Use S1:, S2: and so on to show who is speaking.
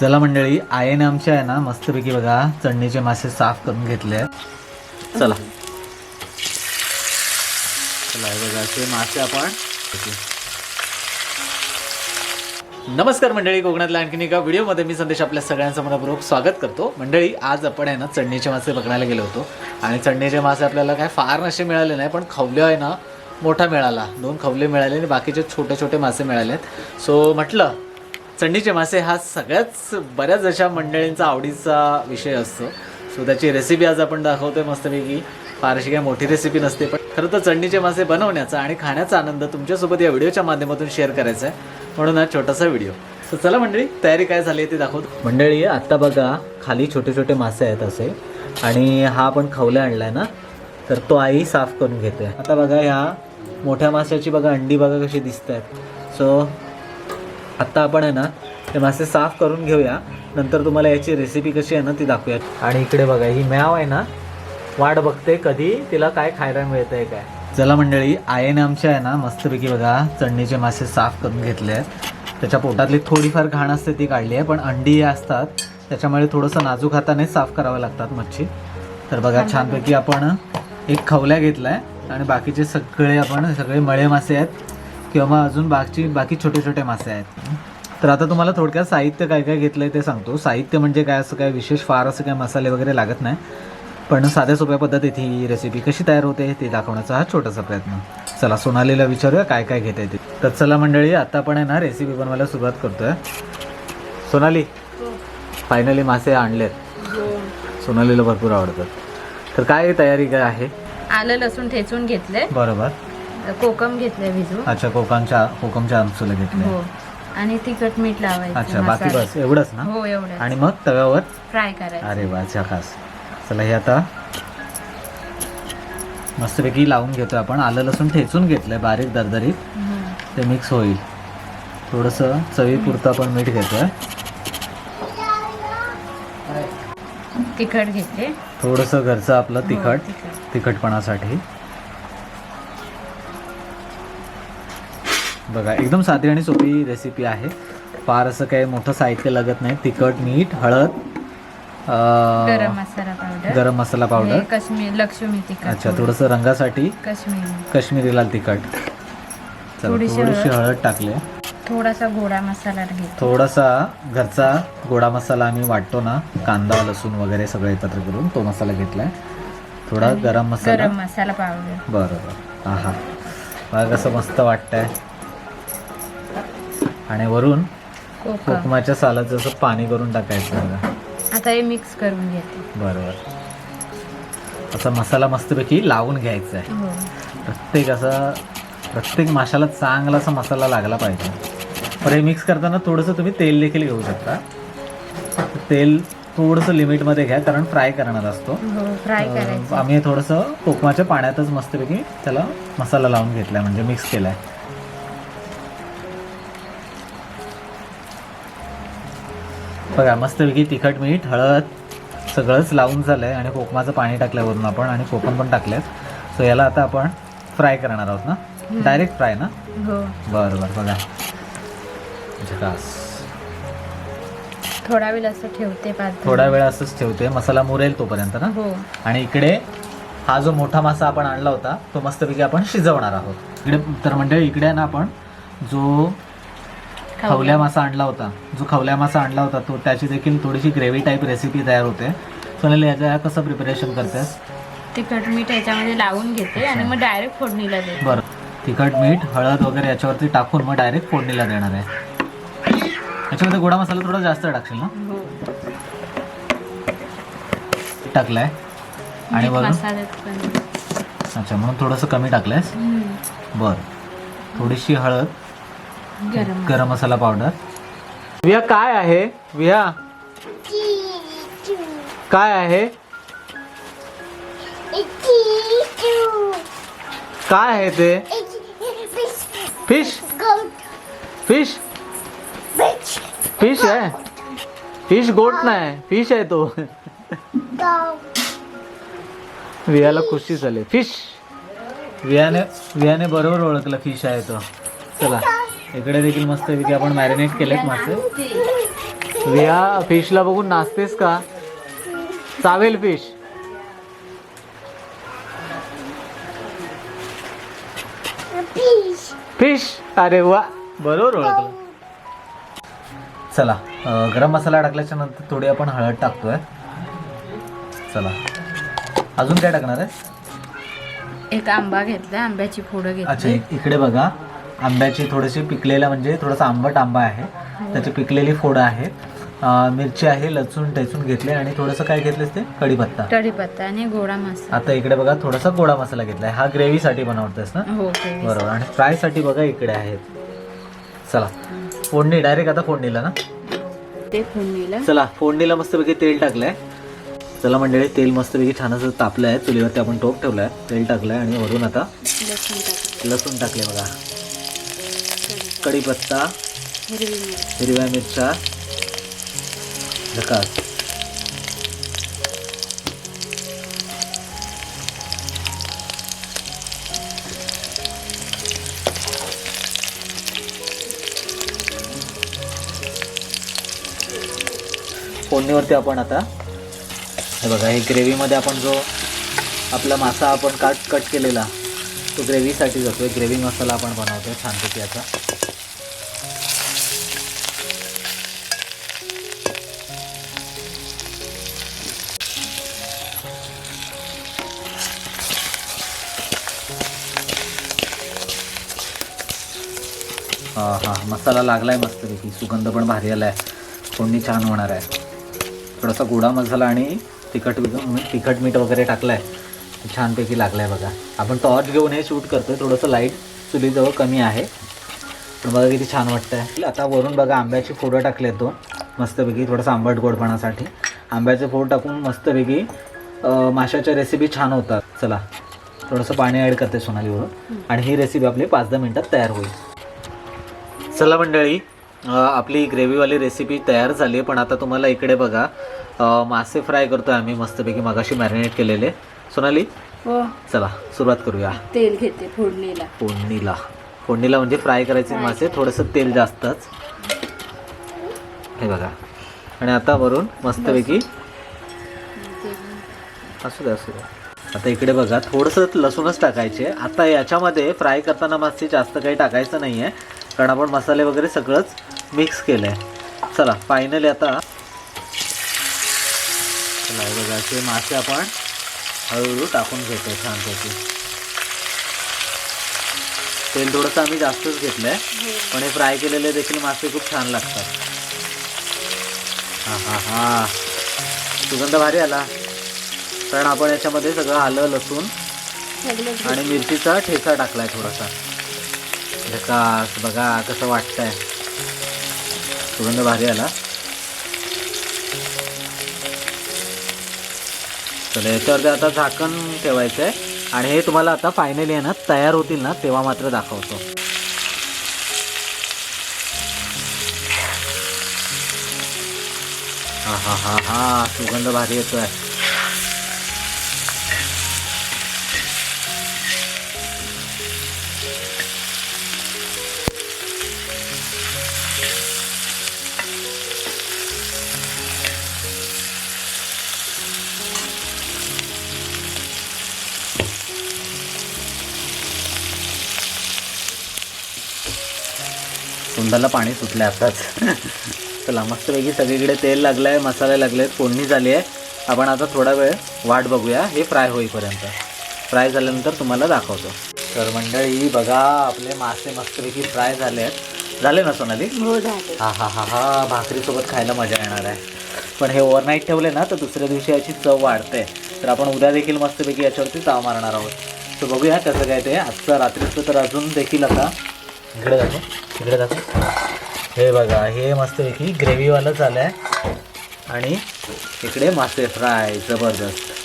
S1: चला मंडळी आईने आमच्या आहे ना मस्तपैकी बघा चढणीचे मासे साफ करून घेतले चला. चला बघा असे मासे आपण नमस्कार मंडळी कोकणातल्या आणखीन एका व्हिडिओमध्ये मी संदेश आपल्या सगळ्यांचं मनपूर्वक स्वागत करतो. मंडळी आज आपण आहे ना चढणीचे मासे बघायला गेलो होतो. आणि चढणीचे मासे आपल्याला काय फार नसे मिळाले नाही पण खवले आहे ना मोठा मिळाला. दोन खवले मिळाले आणि बाकीचे छोटे छोटे मासे मिळालेत. सो म्हटलं चंडीचे मासे हा सगळ्याच बऱ्याच अशा मंडळींचा आवडीचा विषय असतो. सो त्याची रेसिपी आज आपण दाखवतोय मस्तपैकी. फारशी काही मोठी रेसिपी नसते पण खरं तर चढणीचे मासे बनवण्याचा आणि खाण्याचा आनंद तुमच्यासोबत या व्हिडिओच्या माध्यमातून शेअर करायचा आहे. म्हणून हा छोटासा व्हिडिओ. सो चला मंडळी तयारी काय झाली आहे ते दाखवतो. मंडळी आत्ता बघा खाली छोटे छोटे मासे आहेत असे. आणि हा आपण खाऊला आणला आहे ना तर तो आई साफ करून घेते. आता बघा ह्या मोठ्या माशाची बघा अंडी बघा कशी दिसत आहेत सो आत्ता आपण आहे ना ते मासे साफ करून घेऊया. नंतर तुम्हाला याची रेसिपी कशी आहे ना ती दाखवूया आणि इकडे बघा ही मॅव आहे ना वाट बघते कधी तिला काय खायला मिळतंय काय. चला मंडळी आईने आमच्या आहे ना मस्तपैकी बघा चढणीचे मासे साफ करून घेतले आहेत. त्याच्या पोटातली थोडीफार घाण असते ती काढली आहे पण अंडी असतात. त्याच्यामुळे थोडंसं नाजूक हाताने साफ करावं लागतात मच्छी. तर बघा छानपैकी आपण एक खवल्या घेतला आहे आणि बाकीचे सगळे आपण सगळे मळे मासे आहेत. किंवा अजून बाकी बाकी छोटे छोटे मासे आहेत. तर आता तुम्हाला थोडक्यात साहित्य काय काय घेतलं आहे ते सांगतो. साहित्य म्हणजे काय असं काय विशेष फार असं काय मसाले वगैरे लागत नाही. पण साध्या सोप्या पद्धतीत ही रेसिपी कशी तयार होते ते दाखवण्याचा हा छोटासा प्रयत्न. चला सोनालीला विचारूया काय काय घेता येते तर चला मंडळी आता आपण आहे ना रेसिपी बनवायला सुरुवात करतोय. सोनाली फायनली मासे आणलेत. सोनालीला भरपूर आवडतात. तर काय तयारी काय आहे?
S2: आलं लसूण ठेचून घेतले
S1: बरोबर.
S2: कोकम घेतले भिजू
S1: अच्छा कोकमच्या कोकमच्या आमसूला घेतले
S2: हो. आणि तिखट मीठ लावायचं
S1: अच्छा बाकी
S2: मसाले.
S1: बस एवढंच ना?
S2: हो एवढं
S1: आणि मग तव्यावर?
S2: फ्राय करायचं.
S1: अरे वा खास चला हे आता मस्तपैकी लावून घेतोय आपण. आलं लसूण ठेचून घेतलंय बारीक दरदरीत.
S2: हम्म.
S1: ते मिक्स होईल. थोडंसं चवीपुरतं आपण मीठ घेतोय.
S2: तिखट घेतले.
S1: थोडंसं घरचं आपलं
S2: हो,
S1: तिखट.
S2: तिखट.
S1: तिखटपणासाठी. बघा एकदम साधी आणि सोपी रेसिपी आहे. फार असं काही मोठं साहित्य लागत नाही. तिखट मीठ हळद
S2: गरम मसाला पावडर
S1: गरम मसाला पावडर
S2: हे काश्मीर लक्ष्मी तिखट
S1: अच्छा थोडंसं रंगासाठी
S2: काश्मीरी
S1: काश्मीरी लाल तिखट. चला,
S2: थोडीशी
S1: थोडीशी हळद. टाकले.
S2: थोडासा गोडा मसाला
S1: थोडासा घरचा गोडा मसाला आम्ही वाटतो ना कांदा लसूण वगैरे सगळं एकत्र करून तो मसाला घेतलाय. थोडा गरम मसाला.
S2: गरम मसाला पावडर
S1: बरोबर. आहा. बघा कसं मस्त वाटतंय. आणि वरून
S2: कोकम.
S1: कोकमाच्या सालात जसं पाणी करून टाकायचं बघा
S2: आता हे मिक्स करून घेते.
S1: बरोबर. असा मसाला मस्तपैकी लावून घ्यायचा आहे.
S2: हो.
S1: प्रत्येक असं प्रत्येक माशाला चांगला असा मसाला लागला पाहिजे. पण हे मिक्स करताना थोडंसं तुम्ही तेल देखील घेऊ शकता. तेल थोडंसं लिमिटमध्ये घ्या कारण फ्राय करणार असतो.
S2: हो फ्राय
S1: अं,
S2: करायचं.
S1: आम्ही थोडंसं कोकमाच्या पाण्यातच मस्तपैकी त्याला मसाला लावून घेतलाय म्हणजे मिक्स केलाय. बघा मस्तपैकी तिखट मीठ हळद सगळंच लावून झालंय आणि कोकमाचं पाणी टाकलं वरून आपण आणि कोकम पण टाकलेत. सो याला आता आपण फ्राय करणार आहोत ना? डायरेक्ट फ्राय ना?
S2: हो.
S1: बरं बरं बघा.
S2: थोडा वेळ असं ठेवते
S1: थोडा वेळ असंच ठेवते. मसाला मुरेल तोपर्यंत ना?
S2: हो.
S1: आणि इकडे हा जो मोठा मासा आपण आणला होता तो मस्तपैकी आपण शिजवणार आहोत. इकडे तर म्हणजे इकडे आहे ना आपण जो खवल्या मासा आणला होता. जो खवल्या मासा आणला होता तो त्याची देखील थोडीशी ग्रेव्ही टाईप रेसिपी तयार होते. सोनाली याच्या कसं प्रिपरेशन करतेस?
S2: तिखट मीठ याच्यामध्ये लावून घेते आणि मग डायरेक्ट फोडणीला देते.
S1: बरं. तिखट मीठ हळद वगैरे याच्यावरती टाकून मग डायरेक्ट फोडणीला देणार आहे. याच्यामध्ये गोडा मसाला थोडा जास्त टाकशील ना?
S2: हो.
S1: टाकलाय. आणि
S2: मसाल्यात पण.
S1: अच्छा म्हणून थोडंसं कमी टाकलंयस. बरं. थोडीशी हळद.
S2: गरम
S1: गरम मसाला पावडर विहा काय आहे? विहा काय आहे? काय आहे ते? फिश फिश फिश आहे. फिश गोट नाही. फिश आहे तो. वियाला खुशी झाली. फिश वियाने वियाने बरोबर ओळखलं फिश आहे तो. चला. इकडे देखील मस्त पैकी आपण मॅरिनेट केलेत मासे. विहा फिशला बघून नाचतेस का? चावेल फिश. फिश. अरे वा. बरोबर ओळखलं. चला गरम मसाला टाकल्याच्या नंतर थोडी आपण हळद टाकतोय. चला. अजून काय टाकणार आहे?
S2: एक आंबा घेतला आंब्याची फोडं
S1: अच्छा
S2: घेतली.
S1: इक- इकडे बघा. आंब्याची थोडीशी पिकलेला म्हणजे थोडासा आंबट आंबा आहे. त्याची पिकलेली फोडं आहे मिरची आहे लसूण टेचून घेतले आणि थोडंसं काय घेतलेस ते? कढीपत्ता.
S2: कढीपत्ता आणि गोडा मसाला.
S1: आता इकडे बघा थोडासा गोडा मसाला घेतलाय. हा ग्रेव्हीसाठी बनवतेस ना?
S2: हो
S1: बरोबर. आणि फ्रायसाठी बघा इकडे आहेत. चला. फोडणी डायरेक्ट आता फोडणीला ना?
S2: ते फोडणीला.
S1: चला फोडणीला मस्तपैकी तेल टाकलंय. चला मंडळी तेल मस्तपैकी छान असं तापलं आहे चुलीवरती आपण टोप ठेवलाय. तेल टाकलंय आणि वरून आता
S2: लसूण टाकले
S1: बघा. कढीपत्ता हिरव्या मिरच्या झकास फोडणीवरती आपण आता हे बघा हे ग्रेव्हीमध्ये आपण जो आपला मासा आपण कट कट केलेला तो ग्रेव्हीसाठी जातो आहे ग्रेव्ही मसाला आपण बनवतोय छानपैकी याचा. हा हा मसाला आहे मस्तपैकी. सुगंध पण भारी आलाय. फोडणी छान होणार आहे. थोडासा गोडा मसाला आणि तिखट तिखट मीठ वगैरे टाकलाय. छानपैकी लागला आहे बघा. आपण टॉर्च घेऊन हे शूट करतोय. थोडंसं लाइट चुलीजवळ कमी आहे. पण बघा किती छान वाटतं आहे आता वरून बघा आंब्याची फोडं टाकले दोन. मस्तपैकी थोडंसं आंबट गोडपणासाठी. आंब्याचे फोड टाकून मस्तपैकी माशाच्या रेसिपी छान होतात. चला थोडंसं पाणी ॲड करते सोनालीवरून. आणि ही रेसिपी आपली पाच दहा मिनटात तयार होईल. चला मंडळी आपली ग्रेव्हीवाली रेसिपी तयार झाली आहे. पण आता तुम्हाला इकडे बघा मासे फ्राय करतोय आम्ही. मस्तपैकी मगाशी मॅरिनेट केलेले. सोनाली?
S2: हो.
S1: चला सुरुवात करूया.
S2: तेल घेते फोडणीला.
S1: फोडणीला. फोडणीला म्हणजे फ्राय करायचे मासे थोडंसं तेल जास्तच. हे बघा. आणि आता वरून मस्तपैकी असू दे असू दे. आता इकडे बघा थोडंसं लसूणच टाकायचे. आता याच्यामध्ये फ्राय करताना मासे जास्त काही टाकायचं नाही आहे कारण आपण मसाले वगैरे सगळंच मिक्स केलं आहे चला फायनली आता चला हे बघा असे मासे आपण हळूहळू टाकून घेतो छानपैकी. तेल थोडंसं आम्ही जास्तच घेतलं आहे पण हे फ्राय केलेले देखील मासे खूप छान लागतात. हा हा हा. सुगंध भारी आला. कारण आपण याच्यामध्ये सगळं आलं लसूण आणि मिरचीचा ठेचा टाकलाय थोडासा. झकास बघा कसं वाटतंय. सुगंध भारी आला. चला याच्यावरती आता झाकण ठेवायचं आहे. आणि हे तुम्हाला आता फायनली आहे ना तयार होतील ना तेव्हा मात्र दाखवतो. हा हा हा हा सुगंध भारी येतो आहे तोंडाला पाणी सुटलं आताच चला मस्तपैकी सगळीकडे तेल लागलं आहे मसाले लागले आहेत फोडणी झाली आहे. आपण आता थोडा वेळ वाट बघूया हे फ्राय होईपर्यंत. फ्राय झाल्यानंतर तुम्हाला दाखवतो. तर मंडळी बघा आपले मासे मस्तपैकी फ्राय झाले आहेत झाले ना सोनाली?
S2: हो
S1: हा हा हा हा भाकरीसोबत खायला मजा येणार आहे. पण हे ओव्हरनाईट ठेवले ना तर दुसऱ्या दिवशी याची चव वाढते. तर आपण उद्या देखील मस्तपैकी याच्यावरती ताव मारणार आहोत. तर बघूया कसं काय ते. आजचं रात्रीचं तर अजून देखील आता इकडे जातो इकडे जातो हे बघा हे मस्तपैकी ग्रेव्हीवालंच आलं आहे आणि इकडे मासे फ्राय जबरदस्त.